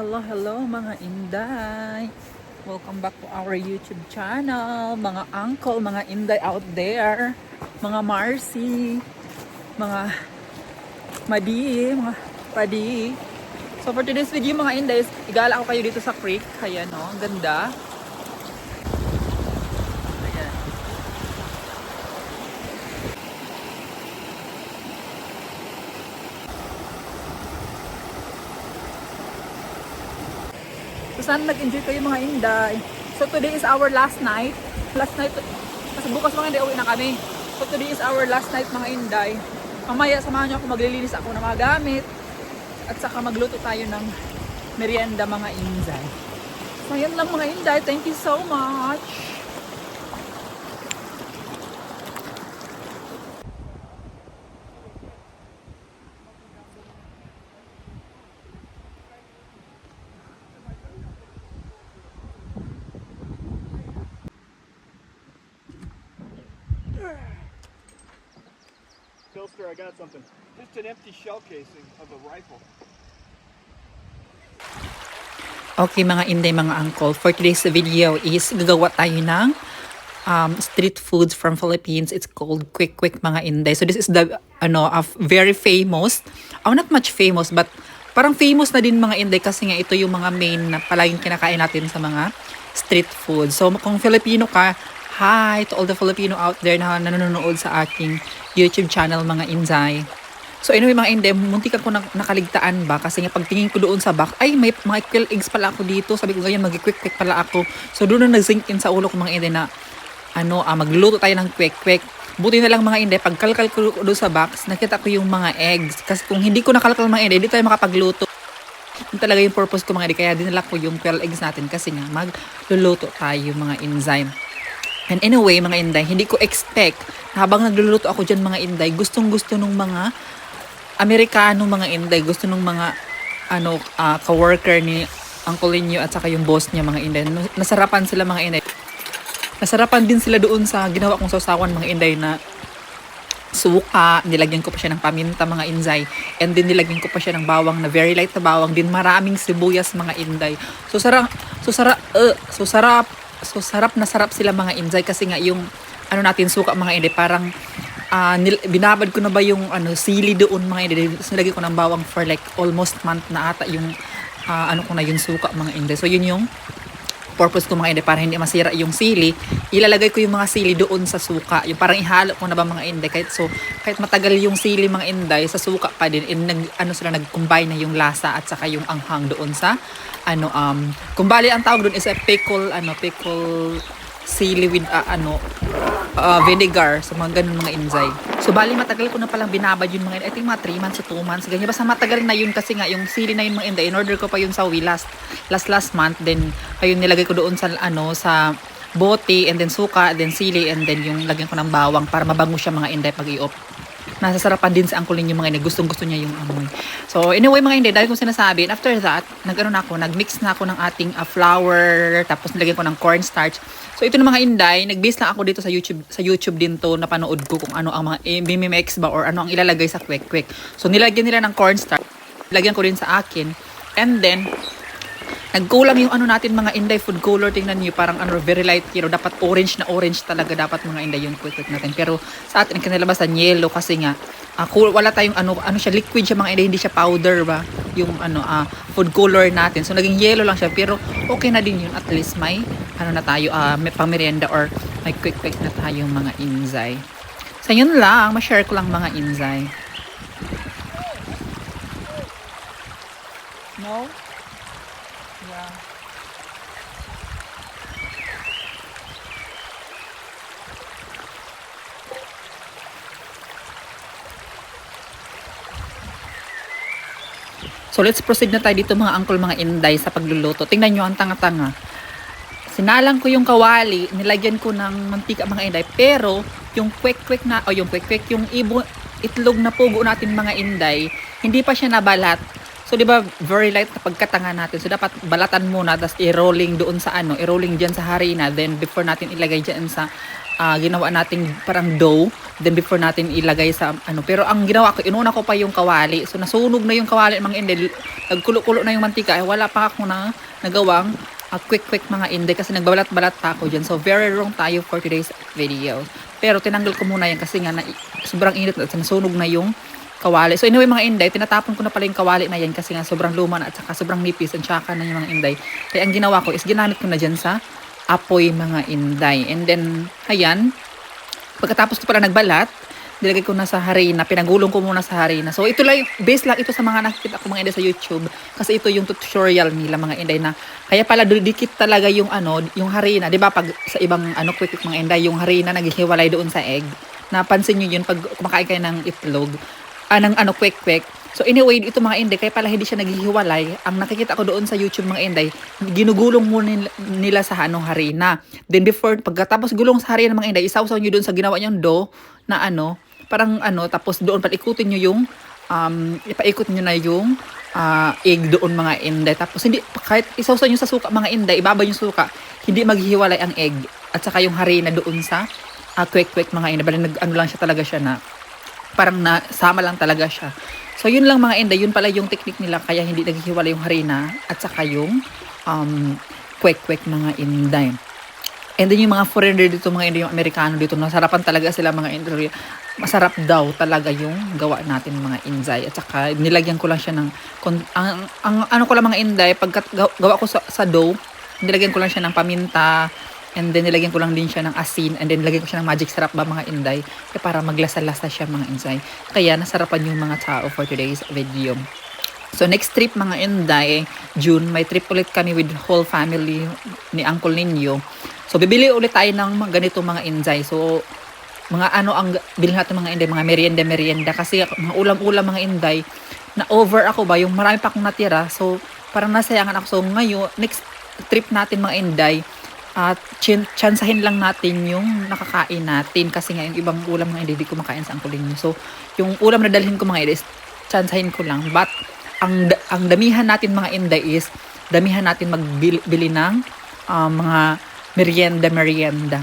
hello, hello mga Inday. Welcome back to our YouTube channel. Mga uncle, mga Inday out there. Mga Marcy. Mga Madi, mga Padi. So, for today's video mga Inday, igala ko kayo dito sa creek. Ayan, no? Ang ganda. Sana nag-enjoy kayo mga Inday. So today is our last night. Last night, kasi bukas mga Inday uwi na kami. So today is our last night mga Inday. Mamaya samahan niyo ako maglilinis ako ng mga gamit. At saka magluto tayo ng merienda mga Inday. So yan lang mga Inday. Thank you so much. Something. Just an empty shell casing of a rifle. Okay mga Inday, mga uncle, for today's video is gagawa tayo ng um, street foods from Philippines. It's called Quick Quick mga Inday. So this is the ano, of very famous. Oh, not much famous but parang famous na din mga Inday kasi nga ito yung mga main na palaging kinakain natin sa mga street food. So kung Filipino ka, hi to all the Filipino out there na nanonood sa aking YouTube channel mga Inday. So anyway mga Inday, muntik ako na, nakaligtaan ba kasi nga pagtingin ko doon sa back, ay may mga quail eggs pala ako dito. Sabi ko ganyan, mag-quick quick pala ako. So doon na nag-sink in sa ulo ko mga Inday na ano, ah, magluto tayo ng quick quick. Buti na lang mga Inday, pagkalkal ko doon sa box, nakita ko yung mga eggs. Kasi kung hindi ko nakalkal mga Inday, hindi tayo makapagluto. Yun talaga yung purpose ko mga Inday, kaya dinala ko yung quail eggs natin kasi nga magluluto tayo mga enzyme. And anyway, mga Inday, hindi ko expect habang nagluluto ako dyan mga Inday, gustong gusto nung mga Amerikano mga Inday, gusto nung mga ano, ah, ka-worker ni Uncle Inyo at saka yung boss niya mga Inday. Nasarapan sila mga Inday. Nasarapan din sila doon sa ginawa kong sausawan mga Inday na suka, nilagyan ko pa siya ng paminta mga inzay, and din nilagyan ko pa siya ng bawang na very light na bawang, din maraming sibuyas mga inday. So sarap, so sarap, uh, so sarap, so sarap na sarap sila mga inzay kasi nga yung ano natin suka mga inday parang ah, nil, binabad ko na ba yung ano sili doon mga inday, nilagyan ko ng bawang for like almost month na ata yung ah, ano ko na yung suka mga inday. So yun yung purpose ko mga inday para hindi masira yung sili, ilalagay ko yung mga sili doon sa suka. Yung parang ihalo ko na ba mga inday kahit so kahit matagal yung sili mga inday sa suka pa din in nag ano sila nag-combine na yung lasa at saka yung anghang doon sa ano um kumbali ang tawag doon is a pickle ano pickle sili with ah, ano uh, vinegar sa mga ganun mga inzay. So bali matagal ko na palang binabad yun mga inday. I think mga 3 months to 2 months. Ganyan basta matagal na yun kasi nga yung sili na yun mga inday. In order ko pa yun sa Wi last last last month. Then ayun nilagay ko doon sa ano sa bote and then suka then sili and then yung lagyan ko ng bawang para mabango siya mga inday pag i-off nasasarapan din sa angkulin yung mga inday. Gustong gusto niya yung amoy. So, anyway mga inday, dahil kong sinasabi, and after that, nag-ano na ako, nag-mix na ako ng ating uh, flour, tapos nilagyan ko ng cornstarch. So, ito na mga inday, nag-base lang ako dito sa YouTube, sa YouTube din to, napanood ko kung ano ang mga eh, mix ba or ano ang ilalagay sa quick quick. So, nilagyan nila ng cornstarch. Lagyan ko rin sa akin. And then, nagkulang yung ano natin mga inday food color. Tingnan niyo parang ano very light yellow dapat orange na orange talaga dapat mga inday yung quick quick natin. Pero sa atin ang kinalabasan yellow kasi nga ah, cool, wala tayong ano ano siya liquid siya mga inday hindi siya powder ba? Yung ano ah, food color natin. So naging yellow lang siya pero okay na din yun. At least may ano na tayo ah, may pamerienda or may quick quick na tayo mga inzay. So yun lang, ma-share ko lang mga inzay. No? So let's proceed na tayo dito mga uncle, mga inday sa pagluluto. Tingnan nyo ang tanga-tanga. Sinalang ko yung kawali, nilagyan ko ng mantika mga inday. Pero yung kwek-kwek na, o yung kwek-kwek, yung ibo, itlog na pugo natin mga inday, hindi pa siya nabalat. So, di ba, very light na pagkatanga natin. So, dapat balatan muna, tapos i-rolling doon sa ano, i-rolling dyan sa harina. Then, before natin ilagay dyan sa ah, ginawa nating parang dough. Then, before natin ilagay sa ano. Pero, ang ginawa ko, inuna ko pa yung kawali. So, nasunog na yung kawali, mga hindi. Nagkulo-kulo na yung mantika. Eh, wala pa ako na nagawang ah, quick-quick mga hindi kasi nagbabalat-balat pa ako dyan. So, very wrong tayo for today's video. Pero, tinanggal ko muna yan kasi nga na, sobrang init at nasunog na yung kawali. So anyway mga inday, tinatapon ko na pala yung kawali na yan kasi nga sobrang luma na at saka sobrang nipis at saka na yung mga inday. Kaya ang ginawa ko is ginamit ko na dyan sa apoy mga inday. And then, ayan, pagkatapos ko pala nagbalat, nilagay ko na sa harina, pinagulong ko muna sa harina. So ito lang, base lang ito sa mga nakikita ko mga inday sa YouTube kasi ito yung tutorial nila mga inday na kaya pala dikit talaga yung ano, yung harina, 'di ba? Pag sa ibang ano quick quick mga inday, yung harina naghihiwalay doon sa egg. Napansin niyo yun pag kumakain kayo ng itlog ah, ng ano, kwek-kwek. So anyway, ito mga inday, kaya pala hindi siya naghihiwalay. Ang nakikita ko doon sa YouTube mga inday, ginugulong mo nila, nila sa ano, harina. Then before, pagkatapos gulong sa harina mga inday, isawsaw nyo doon sa ginawa niyang dough na ano, parang ano, tapos doon palikutin nyo yung, um, ipaikot nyo na yung ah, egg doon mga inday. Tapos hindi, kahit isawsaw nyo sa suka mga inday, ibaba yung suka, hindi maghihiwalay ang egg. At saka yung harina doon sa ah, kwek-kwek mga inday. Bali, nag, ano lang siya talaga siya na, parang nasama lang talaga siya. So, yun lang mga inday, yun pala yung technique nila, kaya hindi naghihiwalay yung harina at saka yung um, kwek-kwek mga inday. And then yung mga foreigner dito, mga inday, yung Amerikano dito, nasarapan talaga sila mga inday. Masarap daw talaga yung gawa natin mga inday. At saka nilagyan ko lang siya ng, ang, ang ano ko lang mga inday, pagka gawa ko sa, sa dough, nilagyan ko lang siya ng paminta, And then nilagyan ko lang din siya ng asin and then nilagyan ko siya ng magic sarap ba mga inday kaya para maglasa-lasa siya mga inday. Kaya nasarapan yung mga tao for today's video. So next trip mga inday, June, may trip ulit kami with whole family ni Uncle Ninyo. So bibili ulit tayo ng ganito mga inday. So mga ano ang bilhin natin mga inday, mga merienda merienda kasi mga ulam-ulam mga inday na over ako ba yung marami pa akong natira. So parang nasayangan ako. So ngayon, next trip natin mga inday, at chin, tsansahin lang natin yung nakakain natin kasi nga yung ibang ulam mga hindi ko makain sa angkulin nyo. So, yung ulam na dalhin ko mga inday is tsansahin ko lang. But, ang, ang damihan natin mga inday is damihan natin magbili bili ng ah, mga merienda merienda.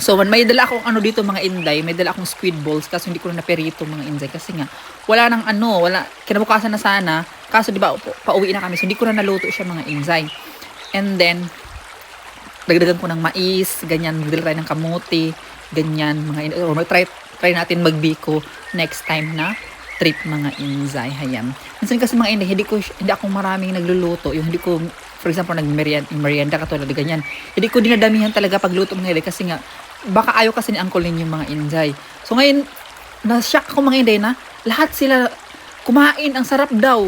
So, man, may dala akong ano dito mga inday, may dala akong squid balls kaso hindi ko na naperito mga inday kasi nga wala nang ano, wala kinabukasan na sana. Kaso 'di ba pa- pauwi na kami so hindi ko na naluto siya mga inday. And then dagdagan ko ng mais, ganyan, magdala tayo ng kamuti, ganyan, mga in- or try, try natin magbiko next time na trip mga inzay, hayam. Minsan kasi mga inday, hindi ko, hindi ako maraming nagluluto, yung hindi ko, for example, nag-merienda, merienda katulad ng ganyan, hindi ko dinadamihan talaga pagluto mga inday kasi nga, baka ayaw kasi ni Uncle yung mga inzay. So ngayon, na-shock ako mga inday na, lahat sila kumain, ang sarap daw.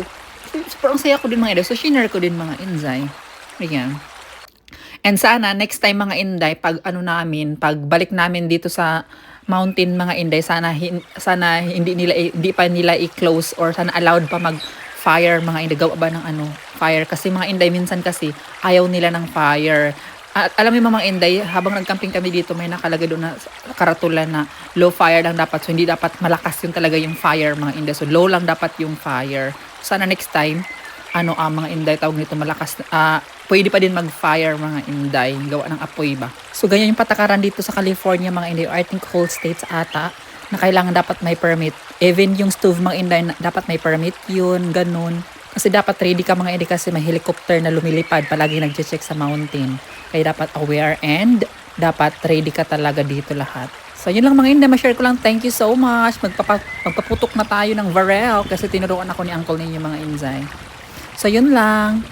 Super ang saya ko din mga inday, so shinare ko din mga inzay. Ayan. And sana next time mga Inday pag ano namin, pag balik namin dito sa mountain mga Inday, sana hin- sana hindi nila hindi pa nila i-close or sana allowed pa mag fire mga Inday gawa ba ng ano fire kasi mga Inday minsan kasi ayaw nila ng fire. At alam mo mga Inday, habang nagcamping kami dito, may nakalagay doon na karatula na low fire lang dapat. So, hindi dapat malakas yung talaga yung fire mga Inday. So, low lang dapat yung fire. Sana next time, ano ah, mga inday tawag nito malakas ah pwede pa din mag-fire mga inday gawa ng apoy ba? So ganyan yung patakaran dito sa California mga inday. I think whole states ata na kailangan dapat may permit. Even yung stove mga inday dapat may permit yun ganun. Kasi dapat ready ka mga inday kasi may helicopter na lumilipad palagi nagche-check sa mountain. Kaya dapat aware and dapat ready ka talaga dito lahat. So, yun lang mga inday, ma-share ko lang. Thank you so much. Magpapa, magpaputok na tayo ng Varel kasi tinuruan ako ni Uncle ninyo mga inzay. So, yun lang.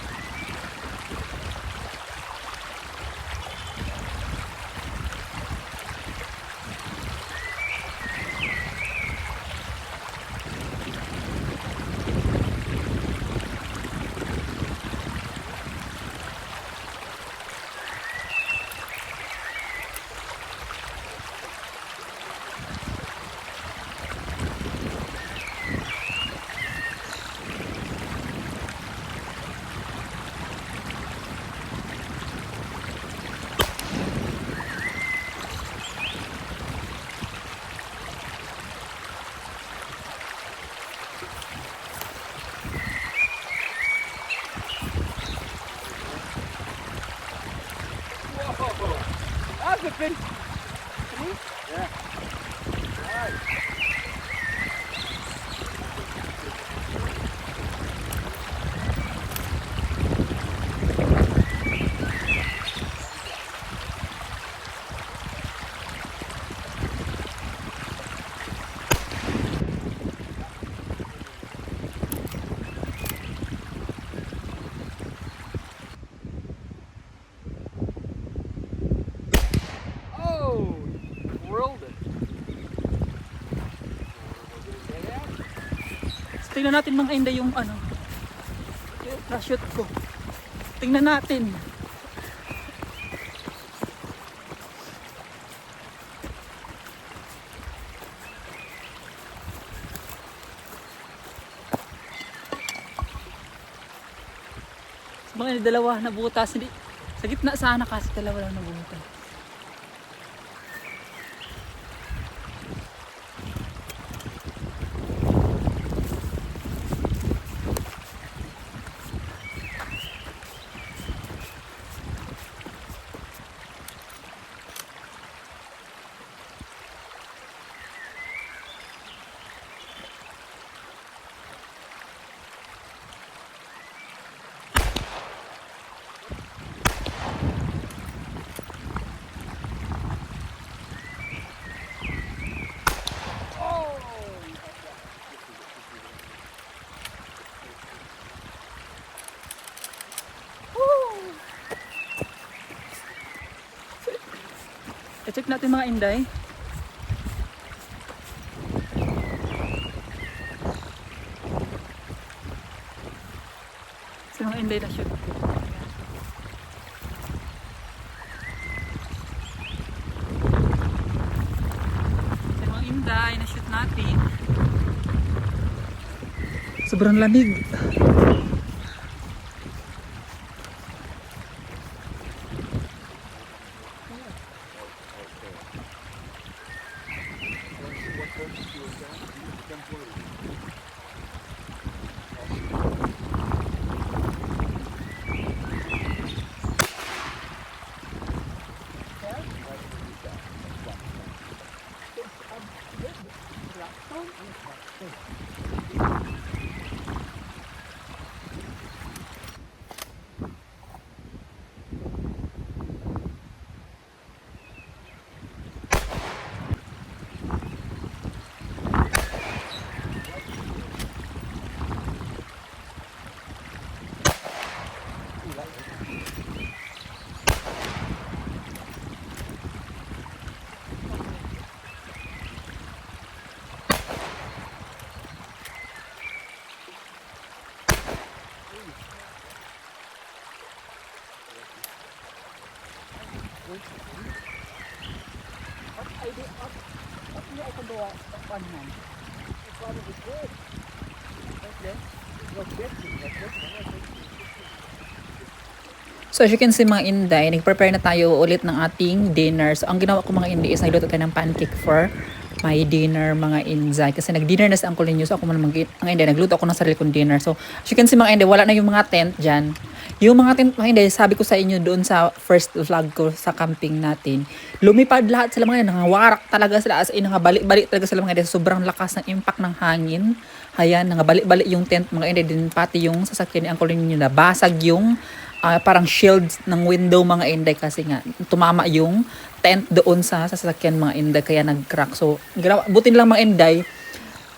Tingnan natin mga inday yung ano. Na-shoot ko. Tingnan natin. Sa mga dalawa na butas. Hindi, sa gitna sana kasi dalawa lang na butas. I-check natin mga inday. Sa mga inday na shoot. Sa mga inday na shoot natin. Sobrang lamig. So as you can see mga Inday, nag-prepare na tayo ulit ng ating dinner. So ang ginawa ko mga Inday is nagluto tayo ng pancake for my dinner mga Inday. Kasi nag-dinner na sa Uncle Ninyo. So ako muna mag mga Inday, nagluto ako ng sarili kong dinner. So as you can see mga Inday, wala na yung mga tent dyan. Yung mga tent mga Inday, sabi ko sa inyo doon sa first vlog ko sa camping natin. Lumipad lahat sila mga Inday, nangawarak talaga sila. As in, nangabalik-balik talaga sila mga Inday. Sobrang lakas ng impact ng hangin. Ayan, nangabalik-balik yung tent mga Inday. Din pati yung sasakyan ni Uncle Ninyo na basag yung ah, parang shield ng window mga inday kasi nga tumama yung tent doon sa sasakyan mga inday kaya nag-crack. So, ginawa, butin lang mga inday,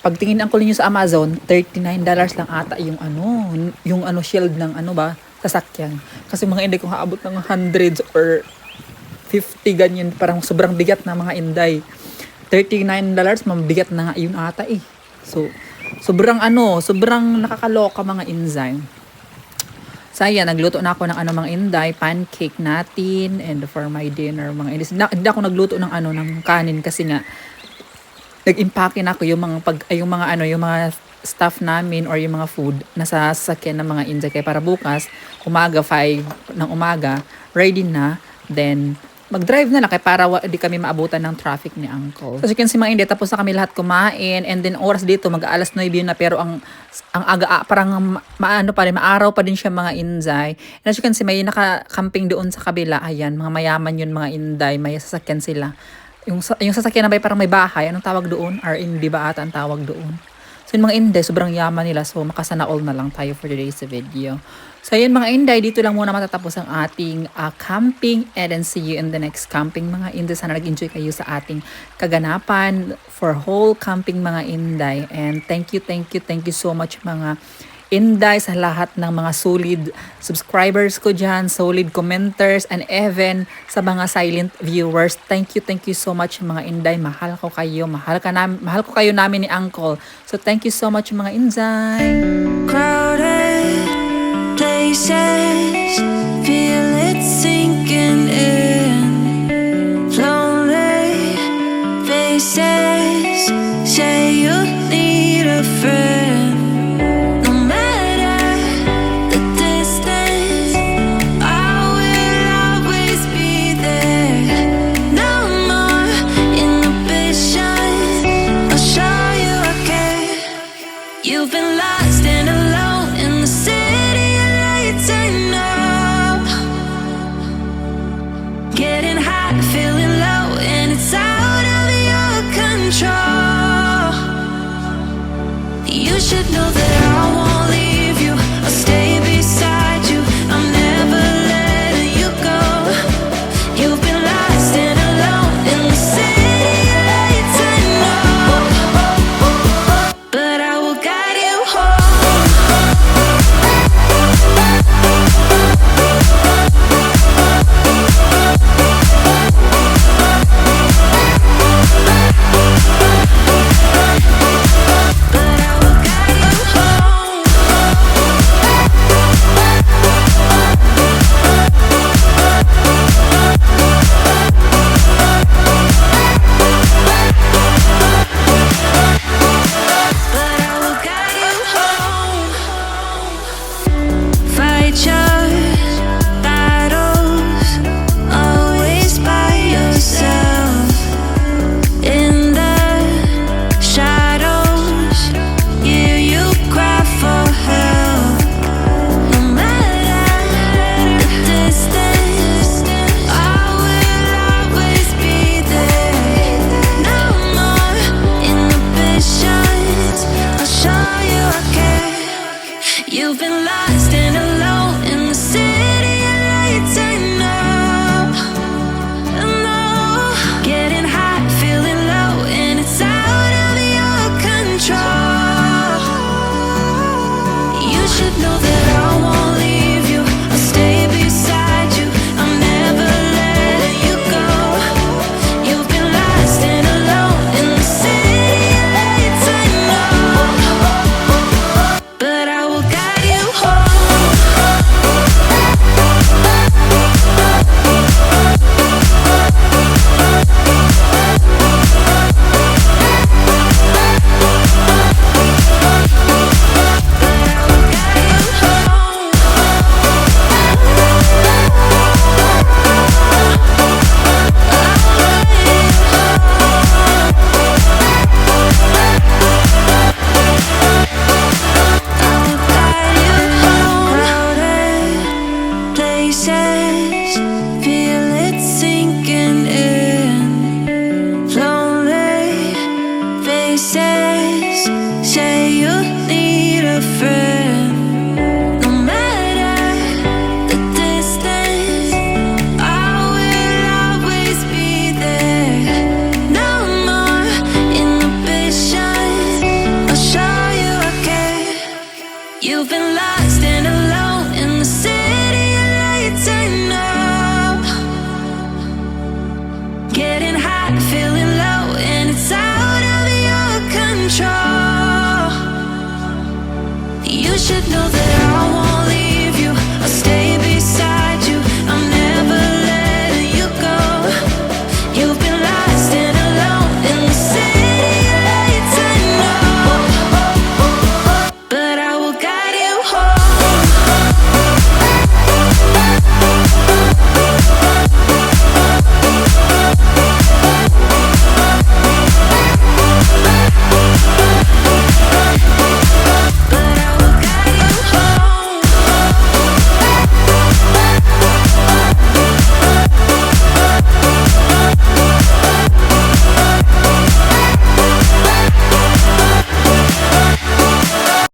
pagtingin ang niyo sa Amazon, $39 lang ata yung ano, yung ano shield ng ano ba, sasakyan. Kasi mga inday kung haabot ng hundreds or 50 ganyan, parang sobrang bigat na mga inday. $39 mabigat na nga yun ata eh. So, sobrang ano, sobrang nakakaloka mga enzyme. Saya, nagluto na ako ng ano mga inday, pancake natin, and for my dinner, mga inday. Na, hindi ako nagluto ng ano, ng kanin kasi nga, nag-impake na ako yung mga, pag, yung mga ano, yung mga stuff namin or yung mga food na sa sasakyan ng mga inday. Kaya para bukas, umaga, 5 ng umaga, ready na, then, mag-drive na lang kaya para wa- di kami maabutan ng traffic ni Uncle. As you can see mga hindi, tapos na kami lahat kumain and then oras dito mag-aalas 9 yun na pero ang ang aga ah, parang ma- maano pa rin, maaraw pa din siya mga inday. And as you can see may naka-camping doon sa kabila. Ayan, mga mayaman yun mga inday, may sasakyan sila. Yung, yung sasakyan na may parang may bahay, anong tawag doon? RN, di ba ata ang tawag doon? So yung mga inday, sobrang yaman nila. So makasana all na lang tayo for today's video. So yun mga inday, dito lang muna matatapos ang ating ah, camping and then see you in the next camping mga inday. Sana nag-enjoy kayo sa ating kaganapan for whole camping mga inday. And thank you, thank you, thank you so much mga inday sa lahat ng mga solid subscribers ko dyan, solid commenters, and even sa mga silent viewers. Thank you, thank you so much mga inday. Mahal ko kayo, mahal, ka nam- mahal ko kayo namin ni Uncle. So thank you so much mga inday. crowded say you need a friend. said